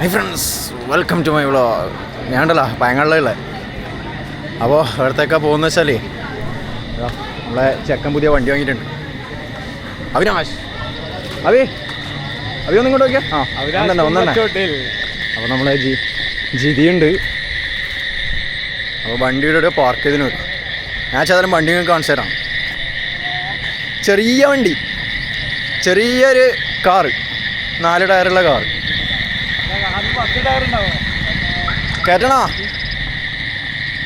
Hi friends welcome to my vlog ഞാനുണ്ടല്ലോ പയങ്ങളിലുള്ള അപ്പോൾ എവിടത്തേക്കാ പോകുന്ന വെച്ചാലേ നമ്മളെ ചെക്കൻ പുതിയ വണ്ടി വാങ്ങിയിട്ടുണ്ട്. അവിനാശ് അവി അവി ഒന്നും ഇങ്ങോട്ട് നോക്കിയാ? ആ ഒന്നെ ഒന്നെ അപ്പോൾ നമ്മളെ ജി ജിതിയുണ്ട്. അപ്പോൾ വണ്ടിയുടെ ഒരു പാർക്ക് ചെയ്തിന് വരും. ഞാൻ ചേതരം വണ്ടി നിങ്ങൾക്ക് കാണിച്ചു തരാം. ചെറിയ വണ്ടി. ചെറിയൊരു കാറ്. നാല് ടയറുള്ള കാറ്. കേട്ടണോ?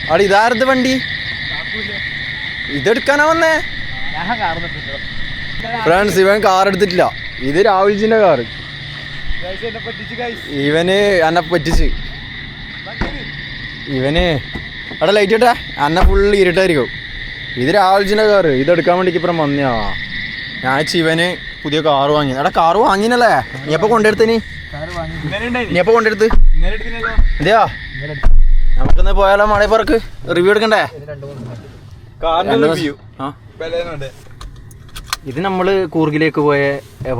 അവിടെ ഇതാരത് വണ്ടി? ഇതെടുക്കാനാ വന്നേ? ഫ്രണ്ട്സ് ഇവൻ കാർ എടുത്തിട്ടില്ല. ഇത് രാഹുൽജിന്റെ കാർ ഇവന് എന്നെ പറ്റിച്ച്. ഇവന് അവിടെ ലൈറ്റ് ഇട്ടാ. എന്നെ ഫുള്ള് ഇരുട്ടായിരിക്കും. ഇത് രാഹുൽജിന്റെ കാറ്. ഇതെടുക്കാൻ വേണ്ടിക്ക് ഇപ്പുറം വന്നയാ. ഞാൻ ശിവന് പുതിയ കാറ് വാങ്ങി. എടാ കാറ് വാങ്ങിനല്ലേ? നീ എപ്പൊ കൊണ്ടെടുത്തിന് നീ എപ്പോ കൊണ്ടെടുത്ത്? അതെയാ നമുക്കൊന്ന് പോയാലോ മഴ പറക്ക്? റിവ്യൂ എടുക്കണ്ടേ? ഇത് നമ്മൾ കൂർഗിലേക്ക് പോയ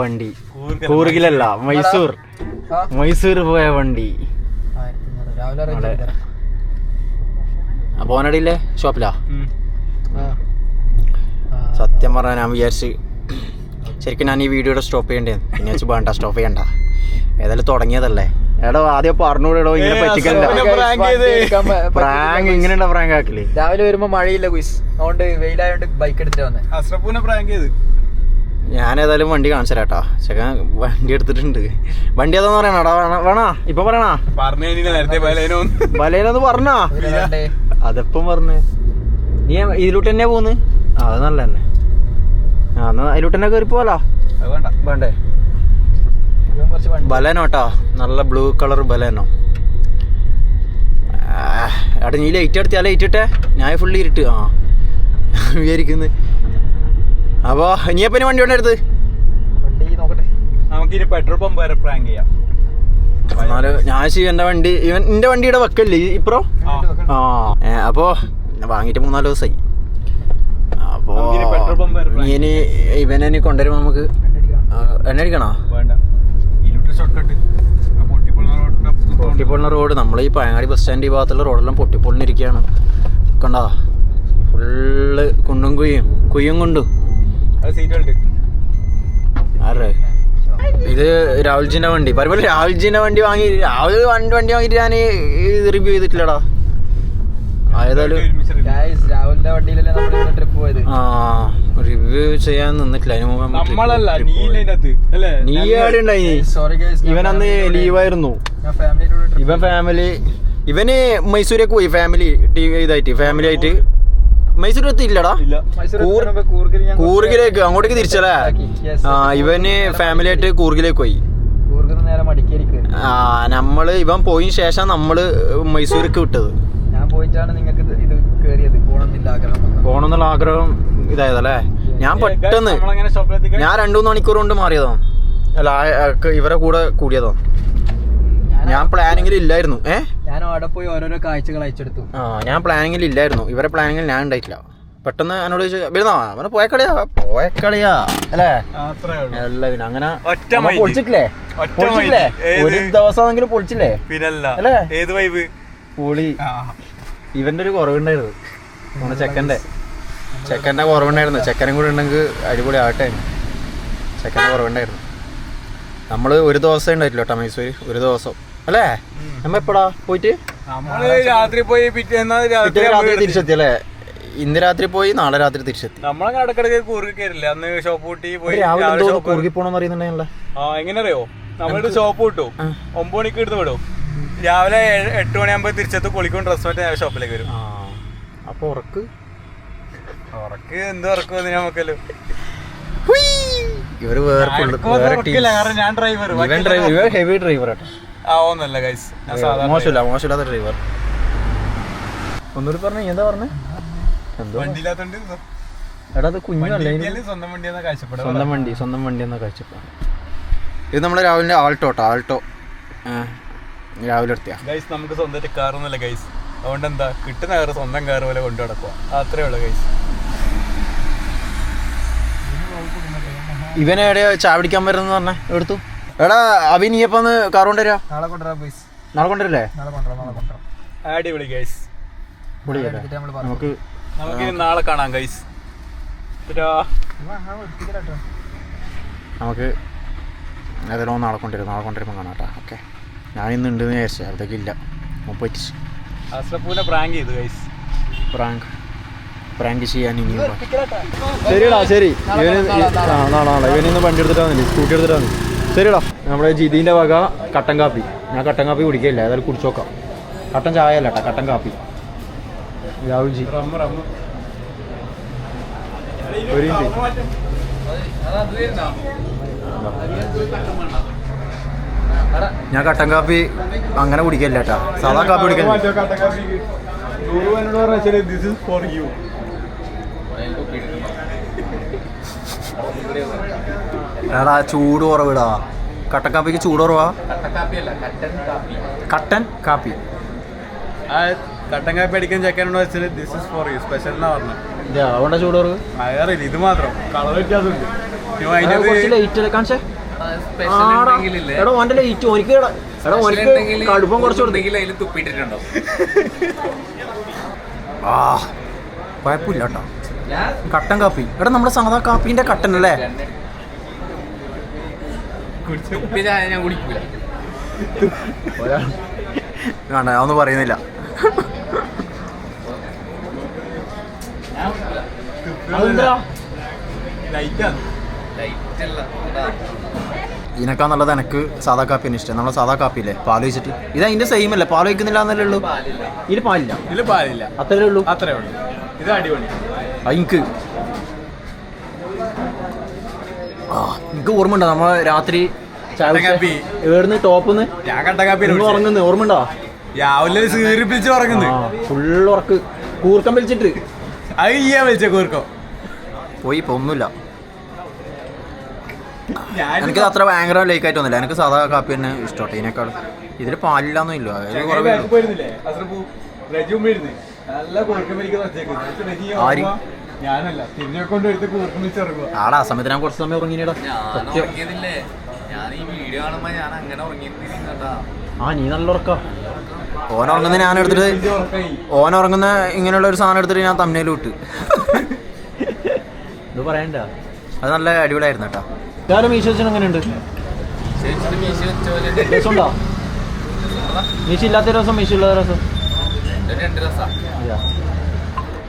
വണ്ടി. കൂർഗിലല്ല മൈസൂർ. മൈസൂർ പോയ വണ്ടി. പോനടിയില്ലേ അപ്പൊ ഓനടിയില്ലേ ഷോപ്പിലാ? സത്യം പറഞ്ഞാൽ ഞാൻ വിചാരിച്ച് ശരിക്കും ഞാൻ ഈ വീഡിയോയുടെ സ്റ്റോപ്പ് ചെയ്യേണ്ടത് പിന്നെ വേണ്ട സ്റ്റോപ്പ് ചെയ്യണ്ട. ഏതായാലും തുടങ്ങിയതല്ലേ? എടോ ആദ്യം പറഞ്ഞൂടെടോ ഇങ്ങനെ പറ്റിക്കല്ല പ്രാങ്ക് ഇങ്ങനെയുണ്ട പ്രാങ്ക് ആക്കില്ലേ രാവിലെ വരുമ്പോ മഴയില്ല കുയിസ് അതുകൊണ്ട് വെയിലായോണ്ട് ബൈക്ക് എടുത്തിട്ട് വന്നേ. അസ്രപ്പൂനെ പ്രാങ്ക് ചെയ്ത്. ഞാൻ ഏതായാലും വണ്ടി കാണിച്ചരാട്ടാ. ചെക്കൻ വണ്ടി എടുത്തിട്ടുണ്ട്. വണ്ടി ഏതാന്ന് പറയണടാ വേണോ? ഇപ്പൊ പറയണോ? പറഞ്ഞു ബലേനൊന്ന് പറഞ്ഞോ? അതെപ്പം പറഞ്ഞ്? നീ ഇതിലോട്ട് തന്നെ പോന്ന് അത് നല്ല തന്നെ ആ എന്നാ അതിലോട്ട് തന്നെ കയറി പോലോ വേണ്ട. വേണ്ട? വേണ്ടേ ഇവൻ കുറച്ച് വണ്ടി. ബലേനോട്ടാ നല്ല ബ്ലൂ കളർ ബലേനോ. എടാ നീ ലൈറ്റ് എടുത്ത് ആ ലൈറ്റ് ഇട്ടേ ഞാൻ ഫുള്ളി ഇരുട്ട്. ആ വിചാരിക്കുന്നു. അപ്പോ ഇനിയപ്പം വണ്ടി കൊണ്ടെടുത്ത് വണ്ടി നോക്കട്ടെ. നമുക്കിനി പെട്രോൾ പമ്പ് വരെ പ്രാങ്ക് ചെയ്യാം. എന്നാലും ഞാൻ ശിവന്റെ വണ്ടി. ഇവൻ എന്റെ വണ്ടിയുടെ വെക്കല്ലേ? ഇപ്രോ ആ. അപ്പോൾ വാങ്ങിട്ട് വാങ്ങിയിട്ട് മൂന്നാൽ ദിവസമായി അപ്പോ നമുക്കിനി വരെ plan ഇനി ഇവനെ കൊണ്ടുവരുമ്പോ നമുക്ക് എണ്ണ അടിക്കണോ വേണ്ട ഇരുട്ട് ഷോർട്ട് കട്ട് പൊട്ടിപ്പൊളിന റോഡ് നമ്മൾ ഈ പയങ്ങാടി ബസ് സ്റ്റാൻഡ് ഈ ഭാഗത്തുള്ള റോഡെല്ലാം പൊട്ടിപ്പൊളിനിരിക്കുകയാണ് കണ്ടാ? ഫുള്ള് കുണ്ടും കുയ്യും കുയ്യും കൊണ്ടും. അറേ ഇത് രാഹുൽജിന്റെ വണ്ടി. പറയുമ്പോൾ രാഹുൽജിന്റെ വണ്ടി വാങ്ങി രാഹുൽ വണ്ടി വണ്ടി വാങ്ങിയിട്ട് ഞാൻ റിവ്യൂ ചെയ്തിട്ടില്ലടാ. ഏതായാലും ഗായ്സ് രാഹുലിന്റെ വണ്ടിയിലല്ലേ നമ്മൾ ട്രിപ്പ് പോയത്? ആ റിവ്യൂ ചെയ്യാൻ നിന്നിട്ടില്ല. അതിന് മുമ്പ് നമ്മളല്ല നീ ആടെ ഉണ്ടായി ഇവൻ അന്ന് ലീവായിരുന്നു ഇവൻ ഫാമിലി ഇവന് മൈസൂരേക്ക് പോയി ഫാമിലി ഇതായിട്ട് ഫാമിലി ആയിട്ട്. മൈസൂർ എത്തിയില്ലടാ? കൂർഗിലേക്ക് അങ്ങോട്ടേക്ക് തിരിച്ചല്ലേ? ആ ഇവന് ഫാമിലി ആയിട്ട് കൂർഗിലേക്ക് പോയി. ആ നമ്മൾ ഇവൻ പോയതിന് ശേഷം നമ്മൾ മൈസൂർക്ക് വിട്ടത്. ഞാൻ പോയിട്ടാണ് നിങ്ങൾക്ക് ആഗ്രഹം. പോണെന്നുള്ള ആഗ്രഹം ഇതായതല്ലേ? ഞാൻ പെട്ടെന്ന് ഞാൻ രണ്ടു മൂന്ന് മണിക്കൂർ കൊണ്ട് മാറിയതോ. അല്ല ഇവരെ കൂടെ കൂടിയതോ. ഞാൻ പ്ലാനിങ്ങിൽ ഇല്ലായിരുന്നു. ഏ? ഞാൻ അവിടെ പോയി ഓരോരോ കാഴ്ചകൾ അയച്ചെടുത്തു. ആ ഞാൻ പ്ലാനിങ്ങിൽ ഇല്ലായിരുന്നു. ഇവരെ പ്ലാനിങ്ങിൽ ഞാൻ ഉണ്ടായിട്ടില്ല. പെട്ടെന്ന് എന്നോട് ചോദിച്ചു വരുന്നോ അവനെ പോയ കളിയാ അല്ലേ? അത്രേ ഉള്ളൂ. അല്ല പിന്നെ അങ്ങനെ ഒറ്റ. പൊളിച്ചിട്ടില്ലേ? പൊളിച്ചിട്ടില്ലേ? ഒരു ദിവസമെങ്കിലും പൊളിച്ചില്ലേ? പിന്നല്ല. അല്ലേ? ഏത് വൈബ് പൊളി. ഇവന്റെ ഒരു കുറവുണ്ടായിരുന്നു. നമ്മുടെ ചെക്കന്റെ. ചെക്കന്റെ കുറവുണ്ടായിരുന്നു ചെക്കനും കൂടെ ഉണ്ടെങ്കിൽ അടിപൊളി ആട്ടെ ചെക്കന്റെ കുറവുണ്ടായിരുന്നു നമ്മൾ ഒരു ദിവസം ഉണ്ടായിട്ടില്ല കേട്ടോ ഒരു ദിവസം. അല്ലേ? നമ്മ എപ്പോഴാ പോയിട്ട്? രാത്രി പോയി പിറ്റേന്നാ രാത്രി തിരിച്ചെത്തി അല്ലേ? ഇന്ന് രാത്രി പോയി നാളെ രാത്രി തിരിച്ചെത്തി. നമ്മളങ്ങനെ ഇടക്കിടക്ക് കയറില്ല. അന്ന് ഷോപ്പ് കൂട്ടി പോയി രാവിലെ കുറുകി പോണെന്ന് ആ എങ്ങനെ അറിയോ നമ്മളുടെ ഷോപ്പ് കിട്ടും. ഒമ്പത് മണിക്ക് എടുത്ത് വിടും. രാവിലെ എട്ട് മണിയാകുമ്പോ തിരിച്ചെത്ത്. കുളിക്കും ഡ്രസ് മറ്റേ ഷോപ്പിലേക്ക് വരും. അപ്പൊ ഉറക്ക്. ഉറക്ക് എന്ത് ഉറക്കും നമുക്കല്ലോ. ഇവർ വേറെ ഞാൻ ഡ്രൈവർ ഇവൻ ഡ്രൈവർ ഹെവി ഡ്രൈവർ കേട്ടോ ആ ഒന്നല്ല ഗൈസ് ഞാൻ സാധാരണ മോശമില്ല മോശമില്ലാത്ത ഡ്രൈവർ ഒന്നുകൂടി പറഞ്ഞു എന്താ പറഞ്ഞു? എന്തോ? വണ്ടിയില്ലാത്തോണ്ട് എടാ അത് കുഞ്ഞല്ലേ വണ്ടിയിൽ സ്വന്തം വണ്ടി എന്ന കാഴ്ചപ്പെടാം സ്വന്തം വണ്ടി സ്വന്തം വണ്ടി എന്ന കാഴ്ചപ്പാട്. ഇത് നമ്മുടെ രാവിലെ ആൾട്ടോ കേട്ടോ ആൾട്ടോ. രാവിലെ എടുത്തിയാ ഗൈസ് നമുക്ക് സ്വന്തമായിട്ട് കാറൊന്നുമല്ല ഗൈസ് അതുകൊണ്ട് എന്താ കിട്ടുന്ന കാറ് സ്വന്തം കാറ് പോലെ കൊണ്ടു നടക്കുക അത്രേ ഉള്ളു കൈസ് ഇവനെ എവിടെയോ ചാവിടിക്കാൻ വരുന്ന പറഞ്ഞ? എടുത്തു എടാ അഭി നീ എപ്പോ കാർ കൊണ്ടുവരാ നാളെ കൊണ്ടുവരാ ബോയ്സ് നാളെ കൊണ്ടുവരില്ലേ? നാളെ കൊണ്ടുവരാം നാളെ കൊണ്ടുവരാം. അടിപൊളി ഗൈസ് നമുക്ക് നമുക്ക് നാളെ കാണാം ഗൈസ് നമുക്ക് ഏതായാലും നാളെ കൊണ്ടുവരും. നാളെ കൊണ്ടുവരുമ്പോൾ കാണാം കേട്ടോ. ഓക്കെ. ഞാൻ ഇന്ന് ഉണ്ടെന്ന് വിചാരിച്ചു. അവിടേക്ക് ഇല്ല. മുപ്പറ്റി അസ്രപ്പൂനെ പ്രാങ്ക് ചെയ്തു ഗൈസ് പ്രാങ്ക് പ്രാങ്ക് ചെയ്യാൻ ഇനി ശരിടാ ശരി ഇവന് ആ നാളെ നാളെ ഇവന് ഇന്ന് വണ്ടി എടുത്തിട്ടാന്നില്ലേ സ്കൂട്ടി എടുത്തിട്ടാന്ന് ശരിടാ നമ്മുടെ ജിതിന്റെ വക കട്ടൻ കാപ്പി ഞാൻ കട്ടൻ കാപ്പി കുടിക്കില്ല ഏതായാലും കുടിച്ചു നോക്കാം കട്ടൻ ചായ അല്ല കേട്ടോ കട്ടൻ കാപ്പി രാഹുൽ ജി ഒരു മിനിറ്റ് ഞാൻ കട്ടൻ കാപ്പി അങ്ങനെ കുടിക്കില്ല കേട്ടാ. സാധാ കാപ്പി കുടിക്കാൻ ദിസ് ഇസ് ഫോർ യു എടാ ചൂട് കുറവിടാ. കട്ടൻ കാപ്പിക്ക് ചൂട് കുറവാ? കട്ടൻ കാപ്പി. ആ കട്ടൻ കാപ്പി അടിക്കാൻ ചെക്കാനുണ്ടോ വെച്ചാൽ this is for you special എന്നാ പറഞ്ഞത് ഇതാ അതുകൊണ്ടാ ചൂട് കുറവ്. അറിയില്ല ഇത് മാത്രം. കളർ വ്യത്യാസമുണ്ട്. എടാ ഓന്റെ ലൈറ്റ് ഓനിക്ക് എടാ ഓനിക്ക് കടുപ്പം കുറച്ച് തുപ്പിട്ടിട്ടുണ്ടോ ആ കുഴപ്പമില്ല കേട്ടോ. കട്ടൻ കാപ്പി. എടാ നമ്മുടെ സാധാ കാപ്പിന്റെ കട്ടൻ അല്ലേ? ഞാൻ കുടിക്കില്ല വേണ്ട അതൊന്നും പറയുന്നില്ല. ലൈറ്റാണ്. ലൈറ്റല്ല ഇതിനേക്കാൾ നല്ലത് എനിക്ക് സാധാ കാപ്പിയാണ് ഇഷ്ടം. നമ്മളെ സാധാ കാപ്പിയില്ലേ? പാൽ വെച്ചിട്ട് ഇത് അതിന്റെ സെയിം അല്ലേ? പാൽ വയ്ക്കുന്നില്ല എന്നല്ലേ ഉള്ളൂ? ഇതിൽ പാലില്ല. ഇതിൽ പാലില്ല. അത്രേ ഉള്ളൂ? അത്രേ ഉള്ളൂ. ഇത് അടിപൊളി. എനിക്ക് ആ എനിക്ക് ഓർമ്മ ഉണ്ടോ നമ്മൾ രാത്രി കാപ്പി. ഏടുന്ന് ടോപ്പിന്ന്? ഞാൻ കണ്ട കാപ്പി ഉറങ്ങുന്നു. ഓർമ്മ ഉണ്ടോ രാവിലെ സീറിപ്പിച്ച് ഉറങ്ങുന്നു. ഫുള്ള് ഉറക്ക്. കൂർക്കം വലിച്ചിട്ട്. അത് ചെയ്യാൻ വിളിച്ച കൂർക്കം. പോയി ഇപ്പൊ ഒന്നുമില്ല. ഞാൻ എനിക്ക് അത്ര ഭയങ്കര ലൈക്ക് ആയിട്ട് വന്നില്ല എനിക്ക് സാധാ കാപ്പി തന്നെ ഇഷ്ടോട്ടെ ഇതിനേക്കാൾ ഇതിൽ പാലില്ലാന്നും ഇല്ല. അതിൽ കുറവേ ആടാ ആ സമയത്ത് ഞാൻ കുറച്ച് സമയം ഉറങ്ങിയിരുന്നില്ല ആ നീ നല്ല ഉറക്ക. ഓൻ ഉറങ്ങുന്ന ഞാൻ എടുത്തിട്ട് ഓൻ ഉറങ്ങുന്ന ഇങ്ങനെയുള്ള ഒരു സാധനം എടുത്തിട്ട് ഞാൻ തമ്മിലും ഇട്ട്. ഇത് പറയണ്ട. അത് നല്ല അടിപൊളിയായിരുന്നു കേട്ടോ. ഞാനും മീശോ വെച്ചാൽ എങ്ങനെയുണ്ട്? രസമുണ്ടോ? മീശ ഇല്ലാത്ത ദിവസം മീശ ഉള്ള ദിവസം ഞാൻ ഒരു രസാ.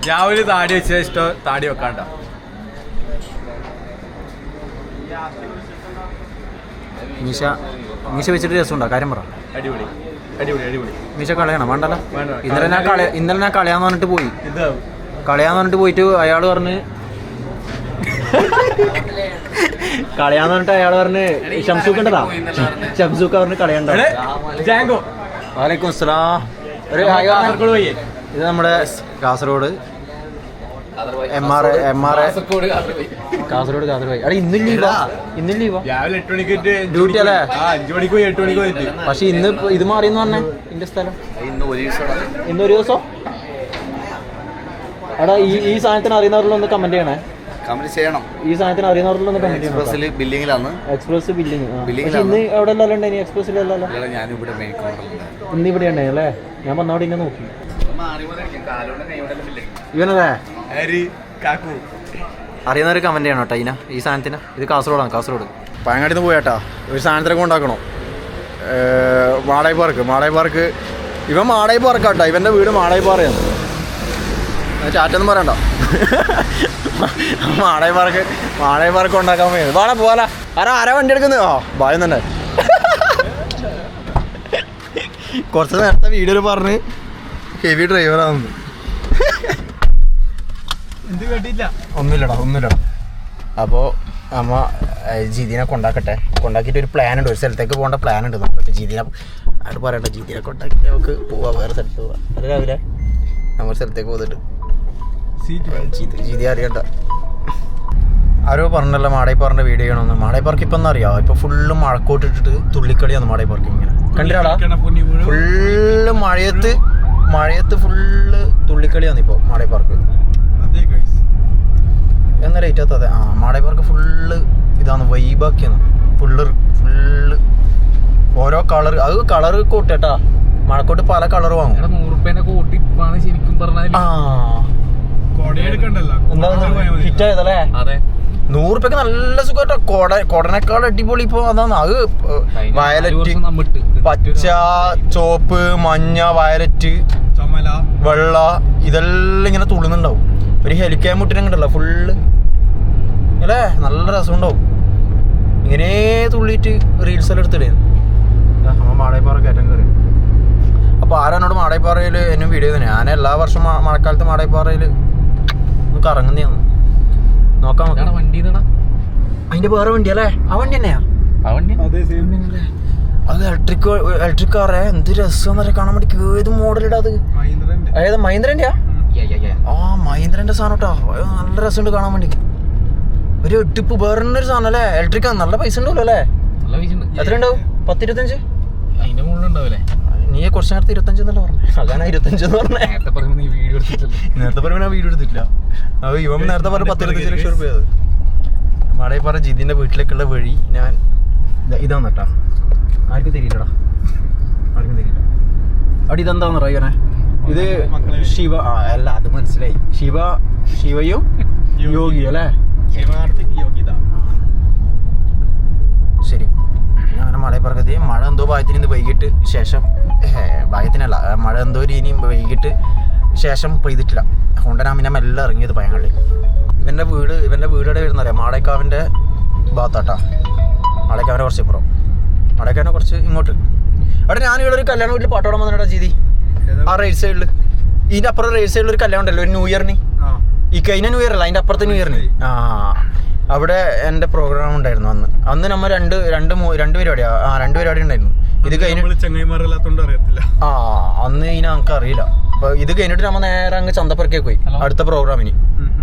രാവിലെ താടി വെച്ച ഇഷ്ടം താടി വെക്കാണ്ട. മീശ മീശ വെച്ചിട്ട് രസമുണ്ടോ? കാര്യം പറ. അടിപൊളി അടിപൊളി അടിപൊളി. മീശ കളയണം വേണ്ടല്ലോ. വേണ്ട. ഇന്നലെ ഞാൻ കളയ ഇന്നലെ ഞാൻ കളയാന്ന് പറഞ്ഞിട്ട് പോയി. കളയാന്ന് പറഞ്ഞിട്ട് പോയിട്ട് അയാൾ പറഞ്ഞ് കളയാന്ന് പറഞ്ഞിട്ട് അയാൾ പറഞ്ഞ് ഷംസൂക്കണ്ടതാ ഷംസൂക്ക പറഞ്ഞ് കളയണ്ടോ? വാലേക്കും അസ്സലാം. ഒരു ഇത് നമ്മുടെ Kasaragod. M R M R Kasaragod Kasaragod. എടാ ഇന്നും ലീവാ ഇന്നും ലീവാ രാവിലെ എട്ട് മണിക്ക് ഡ്യൂട്ടി അല്ലേ? ആ അഞ്ചു മണിക്ക് പോയി എട്ട് മണിക്ക് പോയി. എത്തി പക്ഷെ ഇന്ന് ഇത് മാറി എന്ന് പറഞ്ഞേ ഇന്റെ സ്ഥലം. ഇന്ന് ഒരു ദിവസം ഇന്നൊരു ദിവസം? എടാ ഈ ഈ സാധനത്തിന് അറിയുന്നവരിലൊന്ന് കമന്റ് ചെയ്യണേ. കമ്പനി ചെയ്യണം. ഈ സാധനത്തിന് അറിയുന്നവരിൽ ഒന്ന് കമന്റ് ചെയ്യണം എക്സ്പ്രസ്സിൽ ബില്ലിങ്ങിലാണ് എക്സ്പ്രസ് ബില്ലിംഗ് Billing. പക്ഷെ ഇന്ന് എവിടെ അല്ലല്ലോ ഇനി എക്സ്പ്രസ്സിലല്ലോ ഞാനിവിടെ മെയിൻ കൗണ്ടറിലുണ്ട് ഇന്ന് ഇവിടെ ഉണ്ടായി അല്ലേ? ഞാൻ വന്നവിടെ ഇങ്ങനെ നോക്കി. ഇവനല്ലേ അറിയുന്നവർ കമന്റ് ചെയ്യണം കേട്ടോ ഇതിന ഈ സാധനത്തിന്. ഇത് കാസർഗോഡാണ് കാസർഗോഡ്. പയങ്ങാടിന്ന് പോയാട്ടാ ഒരു സാധനത്തിനൊക്കെ ഉണ്ടാക്കണോ മാടായി പാർക്ക് മാടായി പാർക്ക്. ഇവൻ മാടായി ഇവന്റെ ഇവന്റെ വീട് മാടായി പാറയാണ്. ചാറ്റൊന്നും പറയണ്ട. മാടായി പാർക്ക് മാടായി പാർക്ക് ഉണ്ടാക്കാൻ പോയത് വാടാ പോവാല ആരാ ആരാ വണ്ടി എടുക്കുന്നത്? ആ ഭയം തന്നെ. കുറച്ച് നേരത്തെ വീഡിയോയിൽ പറഞ്ഞ് ഹെവി ഡ്രൈവറാണെന്ന് എന്ത് കേട്ടില്ല? ഒന്നുമില്ലടാ ഒന്നുമില്ലടാ. അപ്പോ അമ്മ ജീതിനെ കൊണ്ടാക്കട്ടെ. കൊണ്ടാക്കിയിട്ട് ഒരു പ്ലാൻ ഉണ്ട്. ഒരു സ്ഥലത്തേക്ക് പോകേണ്ട പ്ലാൻ ഉണ്ട്. നമുക്ക് ജീതിനെ അത് പറയണ്ട. ജീതിനെ കൊണ്ടാക്കിയിട്ട് നമുക്ക് പോവാ. വേറെ സ്ഥലത്ത് പോവാ. അത് രാവിലെ. നമ്മൾ സ്ഥലത്തേക്ക് പോന്നിട്ട്. ജീതി അറിയണ്ട. ആരോ പറഞ്ഞല്ലോ മാടായി പാറിന്റെ വീഡിയോ ചെയ്യണമെന്ന്. മാടായി പാർക്ക് ഇപ്പം അറിയാം? ഇപ്പൊ ഫുള്ള് മഴക്കോട്ട് ഇട്ടിട്ട് തുള്ളിക്കളിയാണ് മാടായി പാർക്ക് ഇങ്ങനെ കണ്ടിരാടാ ഫുള്ള് മഴയത്ത് മഴയത്ത് ഫുള്ള് തുള്ളിക്കളിയാണ് ഇപ്പോൾ മാടായി പാർക്ക് അതെ ഗൈസ് അതെ. ആ മാടായി പാർക്ക് ഫുള്ള് ഇതാണ് വൈബാക്കിയാണ് ഫുള്ള് ഫുള്ള് ഓരോ കളർ അത് കളർ കൂട്ടേട്ടാ മഴക്കോട്ട് പല കളർ വാങ്ങും. കോട്ടി ശരിക്കും പറഞ്ഞാൽ ആ. ഹിറ്റ് ആയതല്ലേ? അതെ. നൂറ് രൂപയ്ക്ക് നല്ല സുഖമായിട്ടോ കൊട കൊടനേക്കാൾ അടിപൊളി ഇപ്പൊ അതാണ്. അത് വയലറ്റ് പച്ച ചോപ്പ് മഞ്ഞ വയലറ്റ് ചമല. വെള്ള ഇതെല്ലാം ഇങ്ങനെ തുള്ളുന്നുണ്ടാവും. ഒരു ഹെലിക്കാൻ മുട്ടിനുണ്ടല്ലോ ഫുള്ള് അല്ലേ? നല്ല രസമുണ്ടാവും. ഇങ്ങനെ തുള്ളിയിട്ട് റീൽസ് എല്ലാം എടുത്തിടേ അപ്പൊ മാടായിപ്പാറ കയറ്റം കയറി. അപ്പോൾ ആരാനോട് മാടായിപ്പാറയിൽ എന്നും വീഡിയോ തന്നെ ഞാൻ എല്ലാ വർഷവും മഴക്കാലത്ത് മാടായിപ്പാറയിൽ ഒന്ന് കറങ്ങുന്നതാണ് നോക്കാം നോക്കാം വണ്ടി അതിന്റെ വേറെ വണ്ടി അല്ലേ? ആ വണ്ടി തന്നെയാ? ആ വണ്ടി? അതെ സെയിം അത് ഇലക്ട്രിക് ഇലക്ട്രിക് കാറേ എന്ത് രസം കാണാൻ വേണ്ടി ഏത് മോഡലിടാ അത്? മഹീന്ദ്രന്റെ. ഏത് മഹീന്ദ്രന്റെയാ ആ മഹീന്ദ്രന്റെ സാധനം കേട്ടോ നല്ല രസമുണ്ട് കാണാൻ വേണ്ടി. ഒരു ടിപ്പ് വേറെ ഒരു സാധനം അല്ലേ? ഇലക്ട്രിക് നല്ല പൈസ ഉണ്ടല്ലോ അല്ലേ? നല്ല പൈസ ഉണ്ട്. എത്ര ഉണ്ടാവും പത്തിരുപത്തഞ്ച്? അതിന്റെ മുകളിൽ ഉണ്ടാവില്ലേ നീ കുറച്ച് നേരത്തെ ഇരുപത്തഞ്ച് എന്നല്ല പറഞ്ഞു? അതാണ് ഇരുപത്തഞ്ച് എന്ന് പറഞ്ഞേ. നേരത്തെ പറയുമ്പോൾ നീ വീഡിയോ എടുത്തിട്ടില്ല. നേരത്തെ പറയുമ്പോൾ ഞാൻ വീഡിയോ എടുത്തിട്ടില്ല. അത് ഇവൻ നേരത്തെ പറഞ്ഞ പത്തിരുപത്തഞ്ച് ലക്ഷം റുപ്യ അത്. മടയിൽ പറഞ്ഞ ജിതിന്റെ വീട്ടിലേക്കുള്ള വഴി ഞാൻ ഇതാ- ഇതാന്ന് കേട്ടാ. ആർക്കും തെരിയില്ലടാ. ആർക്കും തെരിയില്ല. അവിടെ ഇതെന്താന്ന് അറിയാനെ ഇത് ശിവ ആ, അല്ല അത് മനസ്സിലായി. ശിവ ശിവയും യോഗി അല്ലേ? ശരി. ഞാൻ അങ്ങനെ മഴ പറഞ്ഞത് മഴ എന്തോ ഭാഗത്തിന് ഇന്ന് വൈകിട്ട് ശേഷം ഭാഗ്യത്തിനല്ല. മഴ എന്തോ ഒരു ഇനി വൈകിട്ട് ശേഷം പെയ്തിട്ടില്ല. അതുകൊണ്ടാണ് എല്ലാം ഇറങ്ങിയത് പയങ്ങളിൽ ഇവന്റെ വീട് ഇവന്റെ വീട് വരുന്നറിയാം? മാടേക്കാവിന്റെ ഭാഗത്താട്ടാ. മാടേക്കാവിന്റെ കുറച്ച് ഇപ്പുറം. മാടേക്കാവിനെ കുറച്ച് ഇങ്ങോട്ട്. അവിടെ ഞാനിവിടെ ഒരു കല്യാണ വീട്ടിൽ പാട്ടോടാൻ വന്നിട്ടാ ജീതി. ആ റേറ്റ് സൈഡിൽ ഇതിന്റെ അപ്പുറം റേറ്റ് സൈഡിൽ ഒരു കല്യാണം ഉണ്ടല്ലോ ഒരു ന്യൂ ഇയറിന്. ഈ കഴിഞ്ഞ ന്യൂ ഇയർ അല്ല അതിന്റെ അപ്പുറത്തെ ന്യൂ ഇയറിന്. ആ. അവിടെ എന്റെ പ്രോഗ്രാം ഉണ്ടായിരുന്നു അന്ന്. അന്ന് നമ്മൾ രണ്ട് രണ്ട് മൂ- രണ്ട് പരിപാടിയാണ് ആ രണ്ട് പരിപാടി ഉണ്ടായിരുന്നു. ഇത് കഴിഞ്ഞ് നമ്മൾ ചങ്ങായിമാരല്ലാത്തോണ്ട് അറിയത്തില്ല. ആ അന്ന് ഇനി നമുക്ക് അറിയില്ല. അപ്പൊ ഇത് കഴിഞ്ഞിട്ട് നമ്മ നേരെ അങ്ങ് ചന്തപ്പുറക്കേ പോയി. അടുത്ത പ്രോഗ്രാമിന്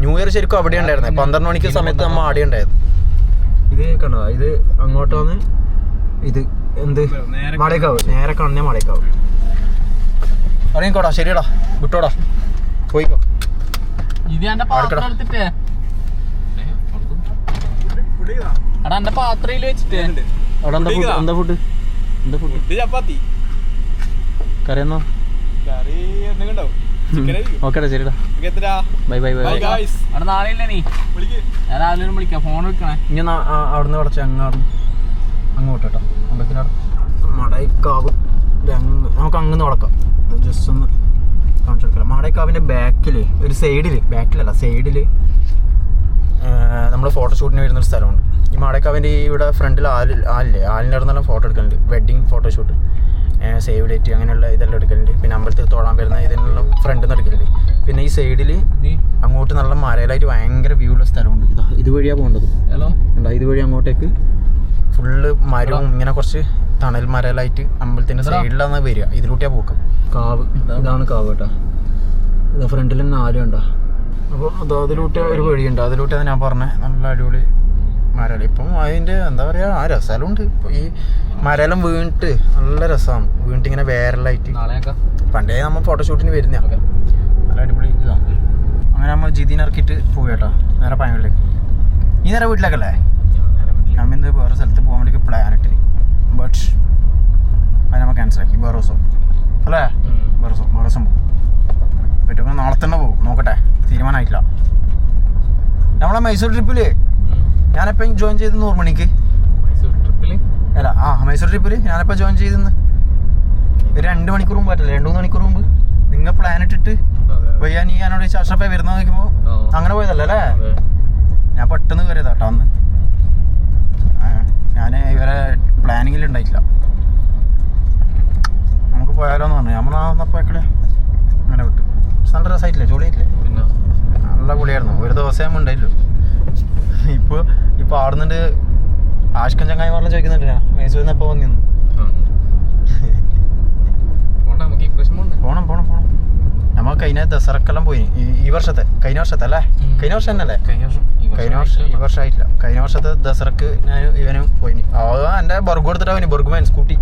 ന്യൂ ഇയർ ശരിക്കും അവിടെ ഉണ്ടായിരുന്നേ. പന്ത്രണ്ട് മണിക്ക് സമയത്ത് നമ്മ ആടെ ഉണ്ടായത്. ഇത് കണ്ടോ? ഇത് അങ്ങോട്ടാണ് ഇത് എന്ത്? മടക്കാവ് നേരെ കണ്ണേ മടക്കാവ് ഇറങ്ങിക്കോടാ ശരിയടാ. വിട്ടോടാ. പോയിക്കോ. ഇത് എന്റെ? പാത്രം എടുത്തിട്ടേ. എടാ എന്റെ പാത്രയിൽ വെച്ചിട്ടേ. അവിടെ എന്താ ഫുഡ് എന്താ ഫുഡ് എന്താ ഫുഡ് ഫുഡ് ചപ്പാത്തി. കറിയെന്നോ? കറി എന്തെങ്കിലും ഉണ്ടാവും. ഓക്കേടാ ശരിടാ എത്രയാ ബൈ ബൈ ബൈ. അവിടെ നാളെ ഇല്ല നീ? വിളിക്ക്. ഞാൻ രാവിലെ ഒരു വിളിക്കാം. ഫോൺ എടുക്കണേ ഇനി അവിടുന്ന് കുറച്ച് അങ്ങാറ് അങ്ങോട്ട് കേട്ടോ അമ്പലത്തിനാട് മടൈക്കാവ് നമുക്ക് അങ്ങനെ നടക്കാം. ജസ്റ്റ് ഒന്ന് കാണിച്ചു കൊടുക്കാം. മാടേക്കാവിന്റെ ബാക്കിൽ ഒരു സൈഡിൽ ബാക്കിലല്ല സൈഡിൽ നമ്മൾ ഫോട്ടോഷൂട്ടിന് വരുന്ന ഒരു സ്ഥലമുണ്ട്. ഈ മാടേക്കാവിന്റെ ഈ ഇവിടെ ഫ്രണ്ടിൽ ആൽ ആലില്ലേ ആലിന്റെ അവിടെ നിന്നെല്ലാം ഫോട്ടോ എടുക്കലുണ്ട്. വെഡ്ഡിങ് ഫോട്ടോഷൂട്ട് സേവ് ഡേറ്റ് അങ്ങനെയുള്ള ഇതെല്ലാം എടുക്കലുണ്ട്. പിന്നെ അമ്പലത്തിൽ തൊഴാൻ വരുന്ന ഇതിനെല്ലാം ഫ്രണ്ട് നിന്ന് എടുക്കലുണ്ട് പിന്നെ ഈ സൈഡിൽ അങ്ങോട്ട് നല്ല മരയിലായിട്ട് ഭയങ്കര വ്യൂ ഉള്ള സ്ഥലമുണ്ട്. ഇതാ ഇതുവഴിയാണ് പോകേണ്ടത്. ഹലോ? ഇതുവഴി അങ്ങോട്ടേക്ക്? ഫുള്ള് മരവും ഇങ്ങനെ കുറച്ച് തണൽ മരയിലായിട്ട് അമ്പലത്തിന്റെ. സൈഡിലാണ് വരിക. ഇതിലൂട്ടിയാ പോക്കം. കാവ്. ഇതാണ് കാവ് കേട്ടോ. ഇതാ ഫ്രണ്ടിൽ ആലും ഉണ്ടോ അപ്പോൾ അത് അതിലൂട്ടി ഒരു വഴിയുണ്ട്. അതിലൂട്ടിയാണ് ഞാൻ പറഞ്ഞത് നല്ല അടിപൊളി മരകൾ ഇപ്പം അതിന്റെ എന്താ പറയുക ആ രസമുണ്ട് ഈ മരമെല്ലാം വീണിട്ട് നല്ല രസമാണ് വീണിട്ട് ഇങ്ങനെ വേരലായിട്ട് പണ്ടേ നമ്മൾ ഫോട്ടോഷൂട്ടിന് വരുന്ന നല്ല അടിപൊളി ഇതാണ് അങ്ങനെ നമ്മൾ ജിതിനിറക്കിയിട്ട് ഇറക്കിയിട്ട് പോയി കേട്ടോ നേരെ പയങ്ങളിലേക്ക് നീ നേരെ വീട്ടിലേക്കല്ലേ? നമ്മൾ ഇന്ന് വേറെ സ്ഥലത്ത് പോകാൻ വേണ്ടി പ്ലാൻ ഇട്ട് ബട്ട് അത് നമ്മൾ ക്യാൻസൽ ആക്കി. വേറെ ദിവസം. അല്ലേ? വേറെ ദിവസം വേറെ ദിവസം പോകും പറ്റുമ്പോൾ നാളെ തന്നെ പോകും നോക്കട്ടെ. തീരുമാനമായിട്ടില്ല നമ്മളെ മൈസൂർ ട്രിപ്പിൽ ഞാനെപ്പം ജോയിൻ ചെയ്ത് നൂറ് മണിക്ക്. ട്രിപ്പിൽ? അല്ല ആ മൈസൂർ ട്രിപ്പിൽ ഞാനിപ്പോൾ ജോയിൻ ചെയ്തെന്ന്. ഒരു രണ്ട് മണിക്കൂർ മുമ്പ് പറ്റില്ല രണ്ട് മൂന്ന് മണിക്കൂർ മുമ്പ്. നിങ്ങൾ പ്ലാൻ ഇട്ടിട്ട് വയ്യാ നീ ഞാനോട് അഷ്റഫെ വരുന്ന നോക്കുമ്പോൾ അങ്ങനെ പോയതല്ല അല്ലേ? ഞാൻ പെട്ടെന്ന് കയറിയതാ കേട്ടോ അന്ന് ഞാൻ ഇവരെ പ്ലാനിങ്ങിൽ ഉണ്ടായിട്ടില്ല നമുക്ക് പോയാലോ എന്ന് പറഞ്ഞു നമ്മൾ വന്നപ്പോൾ എക്കടെ അങ്ങനെ വിട്ടു. നല്ല രസമായിട്ടില്ലേ ജോളിയായിട്ടില്ലേ? നല്ല ഗുളിയായിരുന്നു ഒരു ദിവസം ഉണ്ടായില്ലോ ഇപ്പോൾ ഇപ്പോൾ ആടുന്നുണ്ട് ആഷ്കൻ ചങ്ങായിമാരെല്ലാം ചോദിക്കുന്നുണ്ട് ഞാൻ മൈസൂരിൽ നിന്ന് എപ്പോൾ വന്നിരുന്നു പോണം പോണം പോണം. നമ്മൾ കഴിഞ്ഞ ദസറക്കെല്ലാം പോയി. ഈ വർഷത്തെ കഴിഞ്ഞ വർഷത്തെ അല്ലേ കഴിഞ്ഞ വർഷം തന്നെ അല്ലേ കഴിഞ്ഞ വർഷം. ഈ വർഷം ഈ ആയിട്ടില്ല. വർഷമായിട്ടില്ല കഴിഞ്ഞ വർഷത്തെ ദസറക്ക് ഞാൻ ഇവനും പോയിനി ആ എന്റെ ബർഗു എടുത്തിട്ടാ പോയി ബർഗുമാൻ സ്കൂട്ടി.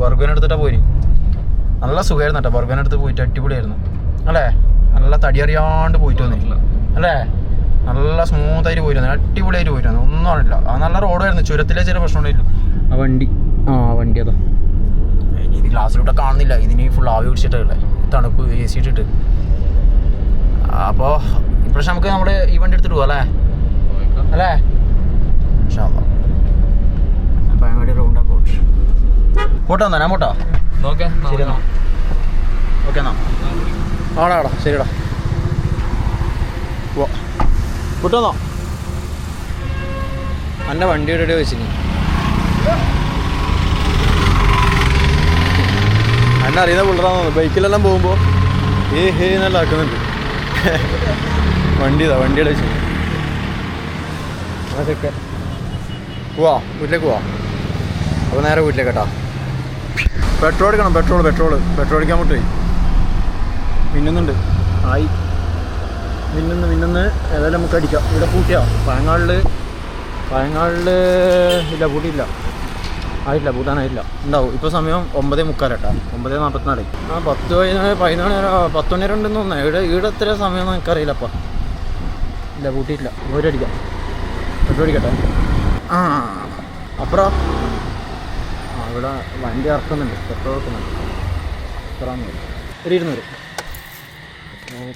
ബർഗുവിനെ എടുത്തിട്ടാ പോയി നല്ല സുഖമായിരുന്നു കേട്ടോ. ബർഗുവിനെ എടുത്ത് പോയിട്ട് അടിപൊളിയായിരുന്നു. അല്ലേ? നല്ല തടി അറിയാണ്ട് പോയിട്ട് വന്നിട്ടില്ല അല്ലേ? നല്ല സ്മൂത്ത് ആയിട്ട് പോയിരുന്നു. അടിപൊളിയായിട്ട് പോയിരുന്നു. ഒന്നും അറിയില്ല ആ നല്ല റോഡായിരുന്നു ചുരത്തിലെ ചെറിയ പ്രശ്നം ഉണ്ടായില്ല ആ വണ്ടി. ആ വണ്ടി അതാ. ഇത് ഗ്ലാസ്സിലൂടെ കാണുന്നില്ല. ഇതിന് ഫുൾ ആവി പിടിച്ചിട്ടുള്ള തണുപ്പ് എ സി ഇട്ടിട്ട്. അപ്പോൾ ഇപ്രാവശ്യം നമുക്ക് നമ്മുടെ ഈ വണ്ടി എടുത്തിട്ട് പോകാം അല്ലേ? അല്ലേ? പഴങ്ങാടി റൗണ്ട് അബൌട്ട് പോട്ടോ എന്നാ ഞാൻ പോട്ടോ. ഓക്കെ ശരി എന്നാ. ഓക്കെ എന്നാ. ആടാ ആടാ. ശരിടാ പോ കൂട്ടുന്നോ എന്റെ വണ്ടി എവിടെ വെച്ചിന്? എന്നെ അറിയുന്ന പിള്ളേരാന്ന് ബൈക്കിലെല്ലാം പോകുമ്പോൾ ഏ ഹേ എന്നെല്ലാം ആക്കുന്നുണ്ട്. വണ്ടി ഇതാ വണ്ടിയുടെ വെച്ച് അതൊക്കെ പോവാ വീട്ടിലേക്ക് പോവാ. അപ്പോൾ നേരെ വീട്ടിലേക്ക് കേട്ടോ പെട്രോൾ അടിക്കണം പെട്രോൾ പെട്രോൾ. പെട്രോൾ അടിക്കാൻ മുട്ടേ മിന്നുന്നുണ്ട്. ആയി. മിന്നുന്ന് മിന്നുന്ന് ഏതായാലും നമുക്ക് അടിക്കാം. ഇവിടെ പൂട്ടിയാ. പഴങ്ങാളിൽ പഴങ്ങാളിൽ ഇല്ല പൂട്ടിയില്ല ആയില്ല പൂട്ടാനായില്ല ഉണ്ടാവും. ഇപ്പോൾ സമയം ഒമ്പതേ മുക്കാലട്ടാ. ഒമ്പതേ നാൽപ്പത്തിനാല് ആ പത്ത് പതിനാല് പതിനാല് പത്ത് മണി രണ്ട് തോന്നുന്നു. ഇവിടെ ഇവിടെ എത്ര സമയം എനിക്കറിയില്ലപ്പാ. ഇല്ല പൂട്ടിയിട്ടില്ല. ഒരടിക്കാം ഒരടിക്കട്ടെ ആ അപ്പുറം. ആ ഇവിടെ വണ്ടി ഇറക്കുന്നുണ്ട്. പെട്രോൾ ഇറക്കുന്നുണ്ട്. എത്ര ഒരു ഇരുന്നൂറ്.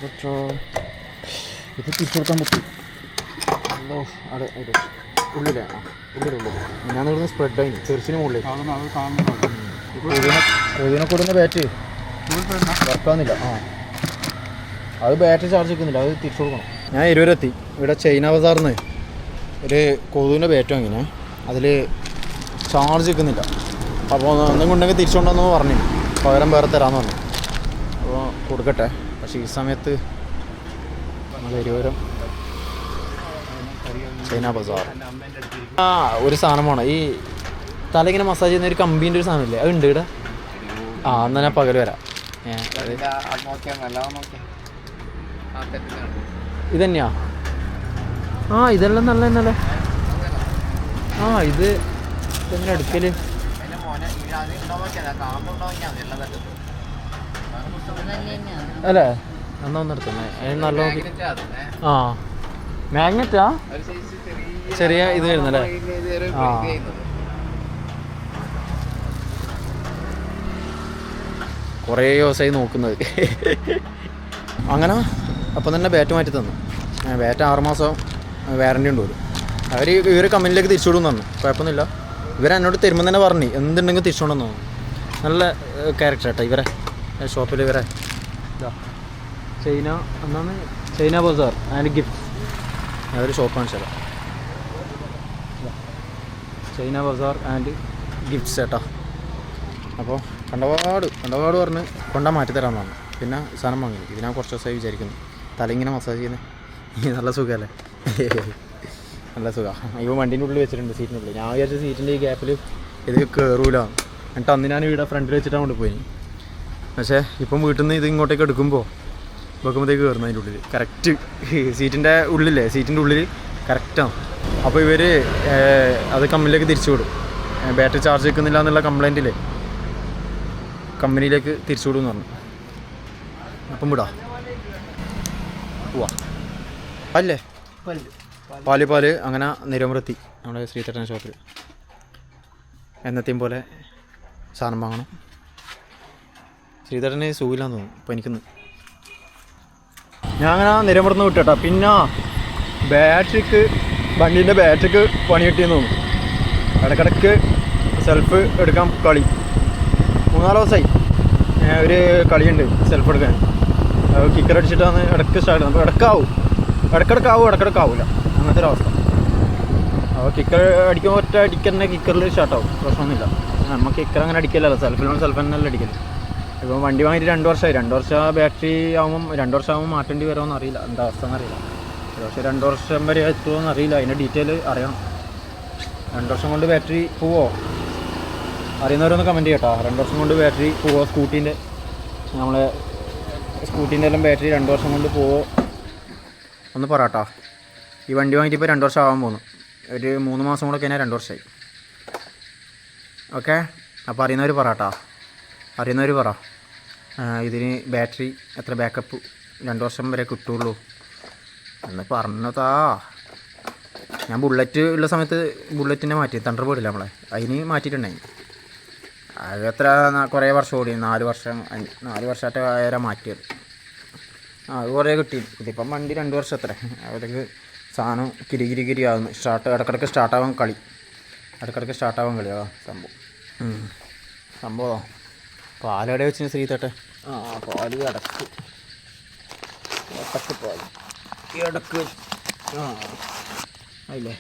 പെട്രോൾ. ഇത് തിരിച്ചെടുക്കാൻ പറ്റും ഹലോ അതെ അതെ ഉള്ളിലെ. ആ ഉള്ളിലുള്ളിൽ ഞാൻ ഇവിടുന്ന് സ്പ്രെഡ് ആയി ചെറുച്ചിന് മുകളിൽ ഇതിനെ കൊടുക്കുന്ന ബാറ്റ് വർക്കാവുന്നില്ല ആ അത് ബാറ്ററി ചാർജ് വെക്കുന്നില്ല അത് തിരിച്ചു കൊടുക്കണം ഞാൻ ഇരുവരെത്തി ഇവിടെ ചൈന ബസാറിന്ന് ഒരു കൊതുവിന്റെ ബാറ്റ് വാങ്ങിനെ അതിൽ ചാർജ് വെക്കുന്നില്ല അപ്പോൾ ഒന്നും കൊണ്ടെങ്കിൽ തിരിച്ചുകൊണ്ടെന്ന് പറഞ്ഞു പകരം വേറെ തരാമെന്ന് പറഞ്ഞു അപ്പോൾ കൊടുക്കട്ടെ പക്ഷേ ഈ സമയത്ത് നമ്മൾ ചൈന ബസാർ. ആ ഒരു സാധനമാണ്. ഈ തല ഇങ്ങനെ മസാജ് ചെയ്യുന്ന ഒരു കമ്പീന്റെ ഒരു സാധനമില്ലേ? അത് ഉണ്ട് ഇവിടെ. ആ എന്നാൽ ഞാൻ പകൽ വരാം. ഇത് തന്നെയാ ആ ഇതെല്ലാം നല്ല തന്നെയല്ലേ? ആ ഇത് ഇതെങ്ങനെ അടുക്കൽ അല്ലേ? എന്നാ ഒന്ന് എടുത്തേ നല്ല ആ. മാഗ്നറ്റാ ചെറിയ ഇത് വരുന്നല്ലേ? ആ. കുറേ ദിവസമായി നോക്കുന്നത്. അങ്ങനെ അപ്പം തന്നെ ബാറ്റ് മാറ്റി തന്നു. ബാറ്റ് ആറുമാസം വാറണ്ടി ഉണ്ട് വരും അവർ ഇവർ കമ്പനിയിലേക്ക് തിരിച്ചു വിടും തന്നു കുഴപ്പമൊന്നുമില്ല. ഇവർ എന്നോട് തരുമ്പോൾ തന്നെ പറഞ്ഞു. എന്തുണ്ടെങ്കിലും തിരിച്ചു കൊണ്ടെന്ന് തോന്നുന്നു നല്ല ക്യാരക്ടർ കേട്ടോ ഇവരെ. ഷോപ്പിൽ ഇവരെ. ഇതാ. ചൈന എന്നാണ് ചൈന ബസാർ ആൻഡ് ഗിഫ്റ്റ് അതൊരു ഷോപ്പാണ് ചേട്ടാ. ചൈന ബസാർ ആൻഡ് ഗിഫ്റ്റ്സ് ചേട്ടാ. അപ്പോൾ കണ്ടപാട് കണ്ടപാട് പറഞ്ഞ് കൊണ്ടാ മാറ്റി തരാമെന്നാണ് പിന്നെ സാധനം വാങ്ങി ഇത് ഞാൻ കുറച്ച് ദിവസമായി വിചാരിക്കുന്നു. തല ഇങ്ങനെ മസാജ് ചെയ്യുന്നത് നല്ല സുഖമല്ലേ നല്ല സുഖമാണ് ഇവ വണ്ടീന്റെ ഉള്ളിൽ വെച്ചിട്ടുണ്ട് സീറ്റിന്റെ ഉള്ളിൽ. ഞാൻ വിചാരിച്ച സീറ്റിന്റെ ഈ ഗ്യാപ്പിൽ ഇത് കയറൂല എന്നിട്ട് അന്ന് ഞാൻ വീട് ഫ്രണ്ടിൽ വെച്ചിട്ടാണ് കൊണ്ടുപോയി പക്ഷേ ഇപ്പം വീട്ടിൽ നിന്ന് ഇത് ഇങ്ങോട്ടേക്ക് എടുക്കുമ്പോൾ വെക്കുമ്പോഴത്തേക്ക് കയറുന്നു അതിന്റെ ഉള്ളിൽ കറക്റ്റ് സീറ്റിന്റെ ഉള്ളിലേ സീറ്റിന്റെ ഉള്ളിൽ കറക്റ്റാണ് അപ്പോൾ ഇവർ അത് കമ്പനിയിലേക്ക് തിരിച്ചു വിടും. ബാറ്ററി ചാർജ് വെക്കുന്നില്ല എന്നുള്ള കംപ്ലൈന്റില്ലേ കമ്പനിയിലേക്ക് തിരിച്ചു വിടും എന്ന് പറഞ്ഞു. അപ്പം വിടാ. പോവാ അല്ലേ പാൽ പാൽ. അങ്ങനെ നിരമൃത്തി നമ്മുടെ ശ്രീതട്ടൻ ഷോപ്പിൽ എന്നത്തെയും പോലെ സാധനം വാങ്ങണം. ശ്രീധരന് സുഖമില്ലാന്ന് തോന്നുന്നു. പനിക്കുന്നു. എനിക്കൊന്ന് ഞാൻ അങ്ങനെ നിരമർന്ന് വിട്ടേട്ടാ. പിന്നെ ബാറ്ററിക്ക് വണ്ടീന്റെ ബാറ്ററിക്ക് പണി കിട്ടിയെന്ന് തോന്നുന്നു. ഇടക്കിടക്ക് സെൽഫ് എടുക്കാൻ കളി. മൂന്നാൽ ദിവസമായി ഒരു കളിയുണ്ട് സെൽഫ് എടുക്കാൻ. കിക്കർ അടിച്ചിട്ടാണ് ഇടയ്ക്ക് സ്റ്റാർട്ട് അപ്പോൾ ഇടക്കാവും ഇടക്കിടക്കാവും ഇടക്കിടക്കാവില്ല അങ്ങനത്തെ ഒരു അവസ്ഥ. അപ്പോൾ കിക്കർ അടിക്കുമ്പോൾ ഒറ്റ അടിക്കന്നെ കിക്കറിൽ സ്റ്റാർട്ടാവും പ്രശ്നമൊന്നുമില്ല. നമ്മൾ കിക്കർ അങ്ങനെ അടിക്കില്ലല്ലോ സെൽഫിനോട് സെൽഫ് തന്നെയല്ല അടിക്കൽ. ഇപ്പം വണ്ടി വാങ്ങിയിട്ട് രണ്ട് വർഷമായി. രണ്ട് വർഷം ബാറ്ററി ആകുമ്പം രണ്ട് വർഷം ആകുമ്പോൾ മാറ്റേണ്ടി വരുമോ എന്നറിയില്ല എന്താ അവസ്ഥ എന്നറിയില്ല ഒരു പക്ഷേ രണ്ട് വർഷം വരെ എത്തുമോ എന്നറിയില്ല അതിന്റെ ഡീറ്റെയിൽ അറിയണം. രണ്ട് വർഷം കൊണ്ട് ബാറ്ററി പോവോ? അറിയുന്നവരൊന്ന് കമന്റ് ചെയ്യട്ടോ. രണ്ട് വർഷം കൊണ്ട് ബാറ്ററി പോവോ? സ്കൂട്ടീന്റെ നമ്മളെ സ്കൂട്ടീന്റെ എല്ലാം ബാറ്ററി രണ്ട് വർഷം കൊണ്ട് പോവോ? ഒന്ന് പറട്ടോ ഈ വണ്ടി വാങ്ങിയിട്ട് ഇപ്പോൾ രണ്ട് വർഷം ആവാൻ പോകുന്നു ഒരു മൂന്ന് മാസം കൂടെ കഴിഞ്ഞാൽ രണ്ട് വർഷമായി. ഓക്കെ? അപ്പോൾ അറിയുന്നവർ പറ അറിയുന്നവർ പറ. ഇതിന് ബാറ്ററി എത്ര ബാക്കപ്പ് രണ്ട് വർഷം വരെ കിട്ടുള്ളൂ. എന്ന് പറഞ്ഞതാ. ഞാൻ ബുള്ളറ്റ് ഉള്ള സമയത്ത് ബുള്ളറ്റിനെ മാറ്റി തണ്ടർ പോയില്ല നമ്മളെ. അതിന് മാറ്റിയിട്ടുണ്ടായി. അത് എത്ര കുറേ വർഷം ഓടി നാല് വർഷം നാല് വർഷമായിട്ട് വേറെ മാറ്റിയത്. അത് കുറേ കിട്ടി. ഇതിപ്പം വണ്ടി രണ്ട് വർഷം എത്ര അവർക്ക് സാധനം കിരി കിരി കിരി ആകുന്നു സ്റ്റാർട്ട് ഇടക്കിടക്ക് സ്റ്റാർട്ടാവാൻ കളി. ഇടക്കിടക്ക് സ്റ്റാർട്ടാവാൻ കളിയാ സംഭവം. സംഭവം. പാലവിടെ വെച്ചിന് ശ്രീതട്ടെ ആ പാൽ അടക്ക് ഇടയ്ക്ക് പാൽ. ഇടയ്ക്ക്. ആ. അല്ലേ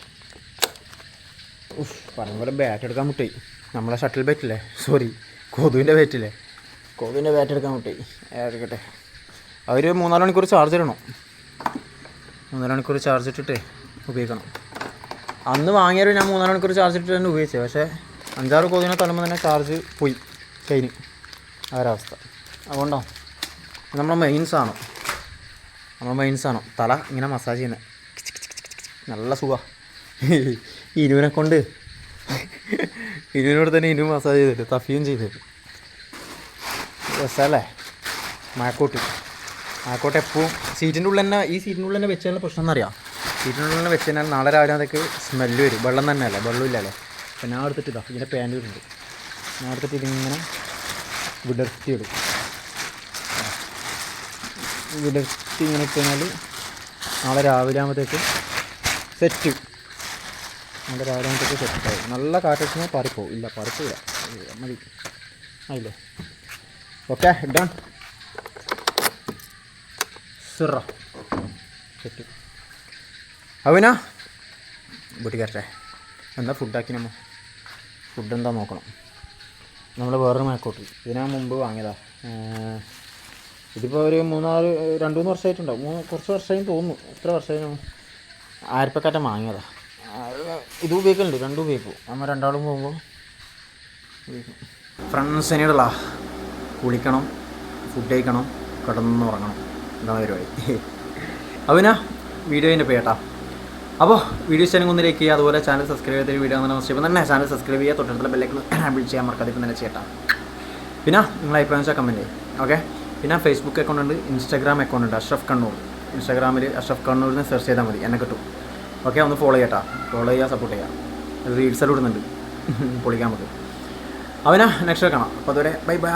ഉഫ് പറഞ്ഞ പോലെ ബാറ്റ് എടുക്കാൻ മുട്ടി. നമ്മളെ ഷട്ടിൽ ബാറ്റില്ലേ സോറി കൊതുവിന്റെ ബാറ്റില്ലേ കൊതുവിന്റെ ബാറ്റ് എടുക്കാൻ മുട്ടായി ഏതൊക്കെ അവർ മൂന്നാൽ മണിക്കൂർ ചാർജ് ഇടണം. മൂന്നാൽ മണിക്കൂർ ചാർജ് ഇട്ടിട്ട് ഉപയോഗിക്കണം. അന്ന് വാങ്ങിയാലും ഞാൻ മൂന്നാൽ മണിക്കൂർ ചാർജ് ഇട്ടിട്ട് തന്നെ ഉപയോഗിച്ചത് പക്ഷേ അഞ്ചാറ് കൊതുവിനെ തള്ളുമ്പോൾ തന്നെ ചാർജ് പോയി. കഴിഞ്ഞ്. ആ ഒരവസ്ഥ. അതുകൊണ്ടോ? നമ്മൾ നമ്മളെ മെയിൻ നമ്മൾ നമ്മളെ മെയിൻ തല ഇങ്ങനെ മസാജ് ചെയ്യുന്നത് നല്ല സുഖമാണ് ഇരുവിനെ കൊണ്ട്. ഇരുവിനോട് തന്നെ ഇരുവ് മസാജ് ചെയ്തിട്ട് തഫിയും ചെയ്തിട്ട്. രസമല്ലേ മഴക്കോട്ട് മഴക്കോട്ട് എപ്പോഴും സീറ്റിന്റെ ഉള്ളിൽ തന്നെ ഈ സീറ്റിന്റെ ഉള്ളിൽ തന്നെ വെച്ചാൽ പ്രശ്നം എന്നറിയാം സീറ്റിന്റെ ഉള്ളിൽ തന്നെ വെച്ച് കഴിഞ്ഞാൽ നാളെ രാവിലെ അതൊക്കെ സ്മെല്ല് വരും. വെള്ളം തന്നെ അല്ലേ വെള്ളം ഇല്ലല്ലേ? അപ്പം ഞാൻ എടുത്തിട്ട് ഇതാ ഇതിന്റെ പാന്റ് വരുന്നുണ്ട് ഞാൻ എടുത്തിട്ട് ഇതിങ്ങനെ വിടർത്തി വിടർത്തി ഇങ്ങനെ കഴിഞ്ഞാൽ നാളെ രാവിലെ ആകുമ്പോഴത്തേക്ക് സെറ്റ് നാളെ രാവിലെ ആകുമ്പോഴത്തേക്ക് സെറ്റായി നല്ല കാറ്റടിച്ചാൽ പറിപ്പോവും ഇല്ല പറിപ്പില്ല മതി. ആയില്ലേ? ഓക്കെ ഡൺ സുറ സെറ്റ് അവനാ? കയറട്ടെ. എന്താ ഫുഡാക്കി നമ്മൾ ഫുഡ് എന്താ നോക്കണം. നമ്മൾ വേറൊരു മയക്കോട്ട് ഇതിനാ മുമ്പ് വാങ്ങിയതാ. ഏർ, ഇതിപ്പോൾ ഒരു മൂന്നാൽ രണ്ട് മൂന്ന് വർഷമായിട്ടുണ്ടാവും മൂന്ന് കുറച്ച് വർഷമായി തോന്നുന്നു. എത്ര വർഷമായി ആയിരപ്പക്കാറ്റം വാങ്ങിയതാ ആ, ഇത് ഉപയോഗിക്കലുണ്ട് രണ്ടും ഉപയോഗിക്കും. നമ്മൾ രണ്ടാളും പോകുമ്പോൾ ഫ്രണ്ട്സിനോടുള്ള കുളിക്കണം ഫുഡ് കഴിക്കണം കിടന്നുറങ്ങണം എന്താണ് പരിപാടി. അവനാ വീഡിയോന്റെ പേട്ടാ അപ്പോൾ വീഡിയോ ചെയ്യാൻ ഒന്ന് ലൈക്ക് ചെയ്യുക. അതുപോലെ ചാനൽ സബ്സ്ക്രൈബ് ചെയ്ത വീഡിയോ തന്നെ ചെയ്യുമ്പോൾ തന്നെ ചാനൽ സബ്സ്ക്രൈബ് ചെയ്യുക. തൊട്ടടുത്തുള്ള ബെല്ലൈക്കൺ വിളിച്ച് ചെയ്യാൻ മറക്കാതെ ഇപ്പം തന്നെ ചെയ്യട്ടാ പിന്നെ നിങ്ങളെ അഭിപ്രായം വെച്ചാൽ കമന്റ് ചെയ്യും. ഓക്കെ പിന്നെ ഫേസ്ബുക്ക് അക്കൗണ്ട് ഉണ്ട് ഇൻസ്റ്റാഗ്രാം അക്കൗണ്ട് ഉണ്ട് അഷ്റഫ് കണ്ണൂർ ഇൻസ്റ്റാഗ്രാമിൽ അഷ്റഫ് കണ്ണൂരിന് സെർച്ച് ചെയ്താൽ മതി എന്നെ കിട്ടും. ഓക്കെ ഒന്ന് ഫോളോ ചെയ്യട്ടാ. ഫോളോ ചെയ്യുക സപ്പോർട്ട് ചെയ്യുക റീൽസ് ഇടുന്നുണ്ട് പൊളിക്കാൻ പറ്റും. അവനാ നെക്സ്റ്റ് കാണാം. അപ്പോൾ അതുവരെ ബൈ ബൈ